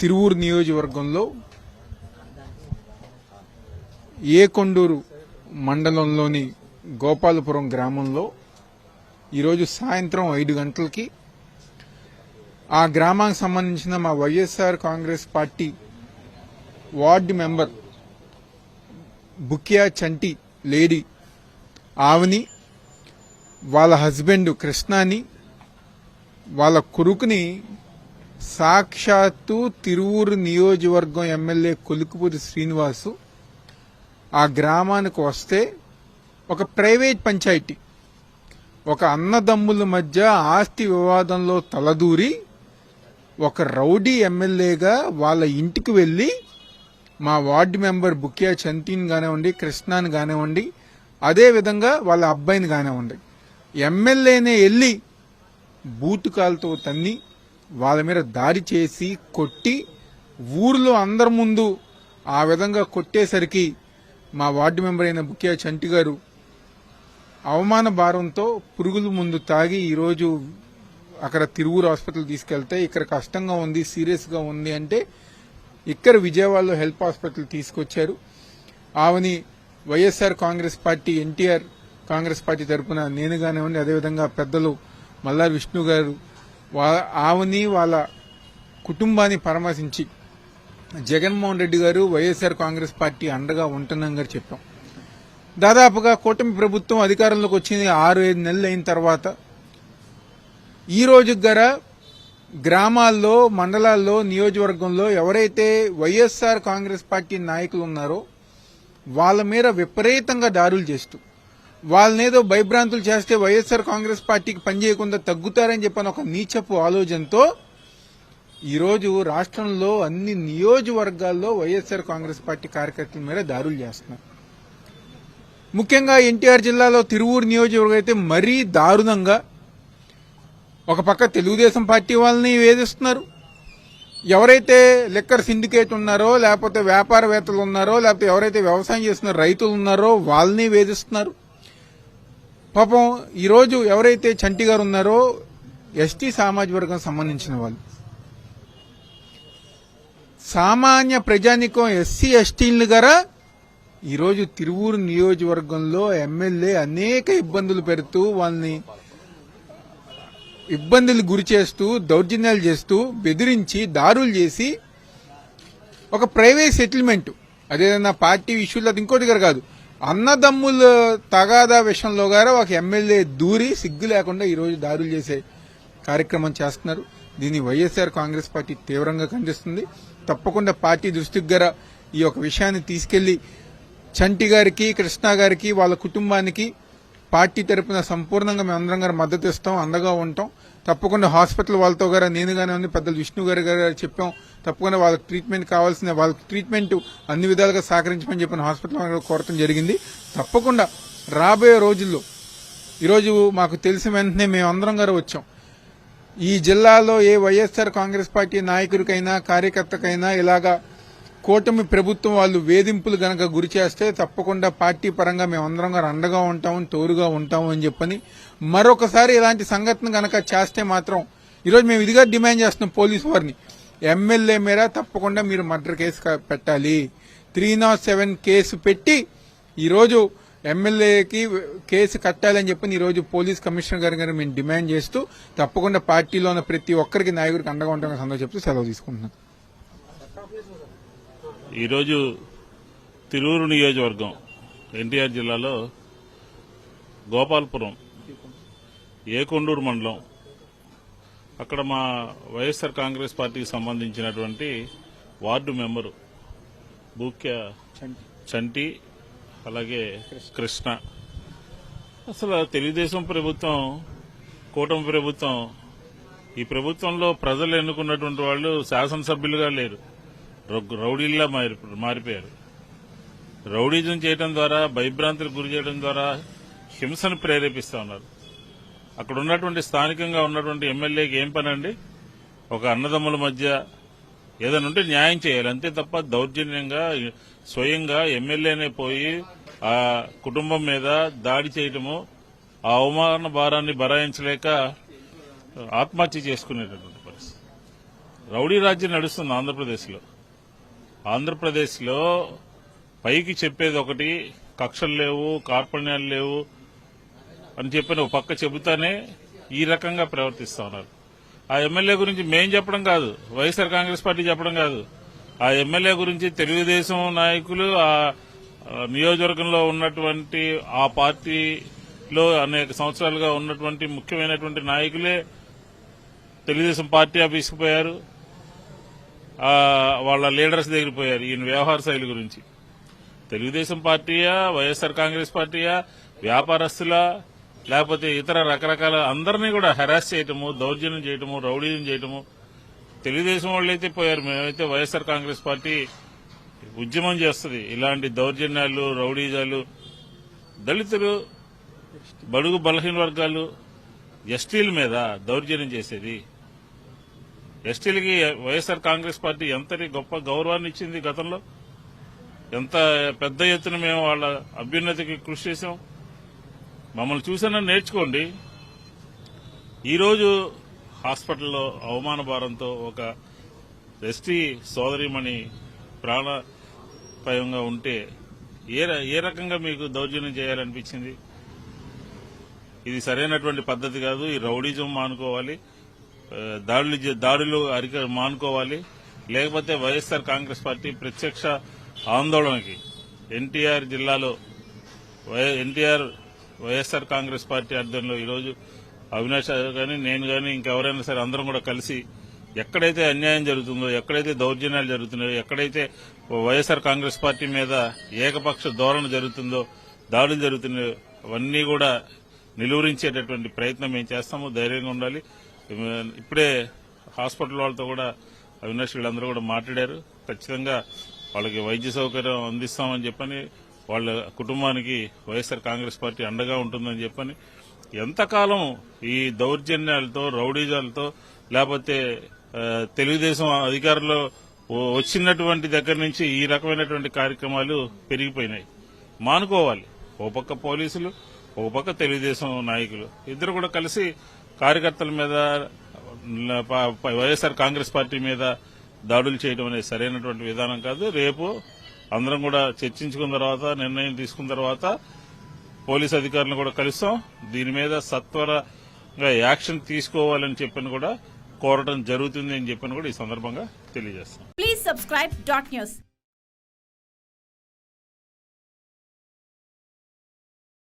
తిరువూరు నియోజకవర్గంలో ఏకొండూరు మండలంలోని గోపాలపురం గ్రామంలో ఈరోజు సాయంత్రం ఐదు గంటలకి ఆ గ్రామానికి సంబంధించిన మా YSR Congress party ward member Bukiya Chanti lady ఆవిని వాళ్ళ హస్బెండ్ కృష్ణాని వాళ్ళ కొడుకుని సాక్షాత్తు తిరువూరు నియోజకవర్గం ఎమ్మెల్యే కొలుకుపూరి శ్రీనివాసు ఆ గ్రామానికి వస్తే ఒక ప్రైవేట్ పంచాయతీ. ఒక అన్నదమ్ముల మధ్య ఆస్తి వివాదంలో తలదూరి ఒక రౌడీ ఎమ్మెల్యేగా వాళ్ళ ఇంటికి వెళ్ళి మా వార్డు మెంబర్ బుకియా చంతీన్ కానివ్వండి కృష్ణాని కానివ్వండి అదే విధంగా వాళ్ళ అబ్బాయిని కానివ్వండి. ఎమ్మెల్యేనే వెళ్ళి బూటుకాలతో తన్ని వాళ్ళ మీద దాడి చేసి కొట్టి ఊర్లో అందరి ముందు ఆ విధంగా కొట్టేసరికి మా వార్డు మెంబర్ అయిన బుకియా చంటి గారు అవమాన భారంతో పురుగుల ముందు తాగి ఈరోజు అక్కడ తిరువురు హాస్పిటల్ తీసుకెళ్తే ఇక్కడ కష్టంగా ఉంది సీరియస్గా ఉంది అంటే ఇక్కడ విజయవాడలో హెల్ప్ హాస్పిటల్ తీసుకొచ్చారు. ఆమెని వైఎస్ఆర్ కాంగ్రెస్ పార్టీ ఎన్టీఆర్ కాంగ్రెస్ పార్టీ తరపున నేను కానివ్వండి అదేవిధంగా పెద్దలు మల్లారి విష్ణు గారు ఆమెని వాళ్ళ కుటుంబాన్ని పరామర్శించి. జగన్మోహన్ రెడ్డి గారు వైఎస్ఆర్ కాంగ్రెస్ పార్టీ అండగా ఉంటున్నాం గారు చెప్పాం. దాదాపుగా కూటమి ప్రభుత్వం అధికారంలోకి వచ్చింది ఆరు ఐదు నెలలు అయిన తర్వాత. ఈ రోజు గర గ్రామాల్లో మండలాల్లో నియోజకవర్గంలో ఎవరైతే వైఎస్ఆర్ కాంగ్రెస్ పార్టీ నాయకులు ఉన్నారో వాళ్ళ మీద విపరీతంగా దారులు చేస్తూ వాళ్ళనేదో భయభ్రాంతులు చేస్తే వైఎస్ఆర్ కాంగ్రెస్ పార్టీకి పనిచేయకుండా తగ్గుతారని చెప్పని ఒక నీచపు ఆలోచనతో ఈరోజు రాష్ట్రంలో అన్ని నియోజకవర్గాల్లో వైఎస్ఆర్ కాంగ్రెస్ పార్టీ కార్యకర్తల మీద దారులు చేస్తున్నారు. ముఖ్యంగా ఎన్టీఆర్ జిల్లాలో తిరువూరు నియోజకవర్గం అయితే మరీ దారుణంగా ఒక పక్క తెలుగుదేశం పార్టీ వాళ్ళని వేధిస్తున్నారు. ఎవరైతే లిక్కర్ సిండికేట్ ఉన్నారో లేకపోతే వ్యాపారవేత్తలు ఉన్నారో లేకపోతే ఎవరైతే వ్యవసాయం చేస్తున్న రైతులు ఉన్నారో వాళ్ళని వేధిస్తున్నారు. పాపం ఈరోజు ఎవరైతే చంటి గారు ఉన్నారో ఎస్టీ సామాజిక వర్గం సంబంధించిన వాళ్ళు. సామాన్య ప్రజానికం ఎస్సీ ఎస్టీలు గారా? ఈరోజు తిరువూరు నియోజకవర్గంలో ఎమ్మెల్యే అనేక ఇబ్బందులు పెడుతూ వాళ్ళని ఇబ్బందులు గురి చేస్తూ దౌర్జన్యాలు చేస్తూ బెదిరించి దారులు చేసి ఒక ప్రైవేట్ సెటిల్మెంట్. అదేదన్నా పార్టీ ఇష్యూలు అది ఇంకోటి గారు కాదు. అన్నదమ్ముల తగాదా విషయంలో గారు ఒక ఎమ్మెల్యే దూరి సిగ్గు లేకుండా ఈరోజు దారులు చేసే కార్యక్రమం చేస్తున్నారు. దీన్ని వైఎస్ఆర్ కాంగ్రెస్ పార్టీ తీవ్రంగా ఖండిస్తుంది. తప్పకుండా పార్టీ దృష్టికి గల ఈ యొక్క విషయాన్ని తీసుకెళ్ళి చంటి గారికి కృష్ణ గారికి వాళ్ళ కుటుంబానికి పార్టీ తరపున సంపూర్ణంగా మేమందరం గారు మద్దతు ఇస్తాం అండగా ఉంటాం. తప్పకుండా హాస్పిటల్ వాళ్ళతో గారు నేను గానే ఉంది పెద్దలు విష్ణు గారు గారు చెప్పాం. తప్పకుండా వాళ్ళకి ట్రీట్మెంట్ కావాల్సిన వాళ్ళకి ట్రీట్మెంట్ అన్ని విధాలుగా సహకరించమని చెప్పిన హాస్పిటల్ కోరటం జరిగింది. తప్పకుండా రాబోయే రోజుల్లో ఈరోజు మాకు తెలిసిన వెంటనే మేమందరం గారు వచ్చాం. ఈ జిల్లాలో ఏ వైఎస్ఆర్ కాంగ్రెస్ పార్టీ నాయకుడికైనా కార్యకర్తకైనా ఇలాగా కూటమి ప్రభుత్వం వాళ్ళు వేధింపులు గనక గురి చేస్తే తప్పకుండా పార్టీ పరంగా మేమందరం గారు అండగా ఉంటాం తోరుగా ఉంటాం అని చెప్పని మరొకసారి ఇలాంటి సంఘటన గనక చేస్తే మాత్రం ఈరోజు మేము ఇదిగా డిమాండ్ చేస్తున్నాం పోలీసు వారిని. ఎమ్మెల్యే మేర తప్పకుండా మీరు మర్డర్ కేసు పెట్టాలి. త్రీ నాట్ సెవెన్ కేసు పెట్టి ఈరోజు ఎమ్మెల్యేకి కేసు కట్టాలని చెప్పి ఈరోజు పోలీస్ కమిషనర్ గారి గారు మేము డిమాండ్ చేస్తూ తప్పకుండా పార్టీలో ఉన్న ప్రతి ఒక్కరికి నాయకుడికి అండగా ఉంటామని సందర్భం చెప్తూ సెలవు తీసుకుంటున్నాం. ఈరోజు తిరూరు నియోజకవర్గం ఎన్టీఆర్ జిల్లాలో గోపాల్పురం ఏకొండూరు మండలం. అక్కడ మా వైఎస్ఆర్ కాంగ్రెస్ పార్టీకి సంబంధించినటువంటి వార్డు మెంబరు బూక్య చంటి అలాగే కృష్ణ. అసలు తెలుగుదేశం ప్రభుత్వం కూటమి ప్రభుత్వం ఈ ప్రభుత్వంలో ప్రజలు ఎన్నుకున్నటువంటి వాళ్ళు శాసనసభ్యులుగా లేరు. రౌడీల్లా మారి- మారిపోయారు. రౌడీజం చేయడం ద్వారా భయభ్రాంతులకు గురి చేయడం ద్వారా హింసను ప్రేరేపిస్తా ఉన్నారు. అక్కడ ఉన్నటువంటి స్థానికంగా ఉన్నటువంటి ఎమ్మెల్యేకి ఏం పని అండి ఒక అన్నదమ్ముల మధ్య ఏదైనా ఉంటే న్యాయం చేయాలి. అంతే తప్ప దౌర్జన్యంగా స్వయంగా ఎమ్మెల్యేనే పోయి ఆ కుటుంబం మీద దాడి చేయటము ఆ అవమాన భారాన్ని భరాయించలేక ఆత్మహత్య చేసుకునేటటువంటి పరిస్థితి. రౌడీ రాజ్యం నడుస్తుంది ఆంధ్రప్రదేశ్లో. ఆంధ్రప్రదేశ్లో పైకి చెప్పేది ఒకటి కక్షలు లేవు కార్పణ్యాలు లేవు అని చెప్పిన ఒక పక్క చెబుతానే ఈ రకంగా ప్రవర్తిస్తా ఉన్నారు. ఆ ఎమ్మెల్యే గురించి మేం చెప్పడం కాదు వైఎస్ఆర్ కాంగ్రెస్ పార్టీ చెప్పడం కాదు. ఆ ఎమ్మెల్యే గురించి తెలుగుదేశం నాయకులు ఆ నియోజకవర్గంలో ఉన్నటువంటి ఆ పార్టీలో అనేక సంవత్సరాలుగా ఉన్నటువంటి ముఖ్యమైనటువంటి నాయకులే తెలుగుదేశం పార్టీ ఆఫీస్కి పోయారు. వాళ్ళ లీడర్స్ దగ్గర పోయారు ఈయన వ్యవహార శైలి గురించి. తెలుగుదేశం పార్టీయా వైఎస్ఆర్ కాంగ్రెస్ పార్టీయా వ్యాపారస్తులా లేకపోతే ఇతర రకరకాల అందరినీ కూడా హెరాస్ చేయటము దౌర్జన్యం చేయటము రౌడీజం చేయటము తెలుగుదేశం వాళ్ళైతే పోయారు. మేమైతే వైఎస్ఆర్ కాంగ్రెస్ పార్టీ ఉద్యమం చేస్తుంది. ఇలాంటి దౌర్జన్యాలు రౌడీజాలు దళితులు బడుగు బలహీన వర్గాలు ఎస్టీల మీద దౌర్జన్యం చేసేది. ఎస్టీలకి వైఎస్ఆర్ కాంగ్రెస్ పార్టీ ఎంతటి గొప్ప గౌరవాన్ని ఇచ్చింది గతంలో? ఎంత పెద్ద ఎత్తున మేము వాళ్ళ అభ్యున్నతికి కృషి చేసాం మమ్మల్ని చూసినా నేర్చుకోండి. ఈరోజు హాస్పిటల్లో అవమాన భారంతో ఒక ఎస్టీ సోదరిమణి ప్రాణాపాయంగా ఉంటే ఏ ర- ఏ రకంగా మీకు దౌర్జన్యం చేయాలనిపించింది? ఇది సరైనటువంటి పద్ధతి కాదు. ఈ రౌడీజం మానుకోవాలి. దాడులు దాడులు అరిక మానుకోవాలి. లేకపోతే వైఎస్ఆర్ కాంగ్రెస్ పార్టీ ప్రత్యక్ష ఆందోళనకి. ఎన్టీఆర్ జిల్లాలో ఎన్టీఆర్ వైఎస్ఆర్ కాంగ్రెస్ పార్టీ ఆధ్వర్యంలో ఈరోజు అవినాష్ కానీ నేను కానీ ఇంకెవరైనా సరే అందరం కూడా కలిసి ఎక్కడైతే అన్యాయం జరుగుతుందో ఎక్కడైతే దౌర్జన్యాలు జరుగుతున్నాయో ఎక్కడైతే వైఎస్ఆర్ కాంగ్రెస్ పార్టీ మీద ఏకపక్ష ధోరణ జరుగుతుందో దాడులు జరుగుతున్నాయో అవన్నీ కూడా నిలువరించేటటువంటి ప్రయత్నం మేము చేస్తాము. ధైర్యంగా ఉండాలి. ఇప్పుడే హాస్పిటల్ వాళ్ళతో కూడా అవినాష్ వీళ్ళందరూ కూడా మాట్లాడారు. ఖచ్చితంగా వాళ్ళకి వైద్య సౌకర్యం అందిస్తామని చెప్పని వాళ్ళ కుటుంబానికి వైఎస్ఆర్ కాంగ్రెస్ పార్టీ అండగా ఉంటుందని చెప్పని ఎంతకాలం ఈ దౌర్జన్యాలతో రౌడీజాలతో లేకపోతే తెలుగుదేశం అధికారంలో వచ్చినటువంటి దగ్గర నుంచి ఈ రకమైనటువంటి కార్యక్రమాలు పెరిగిపోయినాయి. మానుకోవాలి. ఓ పక్క పోలీసులు ఓ పక్క తెలుగుదేశం నాయకులు. ఇద్దరు కూడా కలిసి కార్యకర్తల మీద వైఎస్ఆర్ కాంగ్రెస్ పార్టీ మీద దాడులు చేయడం అనేది సరైనటువంటి విధానం కాదు. రేపు అందరం కూడా చర్చించుకున్న తర్వాత నిర్ణయం తీసుకున్న తర్వాత పోలీస్ అధికారులను కూడా కలుస్తాం. దీని మీద సత్వరంగా యాక్షన్ తీసుకోవాలని చెప్పని కూడా కోరడం జరుగుతుంది అని చెప్పని కూడా ఈ సందర్భంగా తెలియజేస్తాం. Please subscribe dot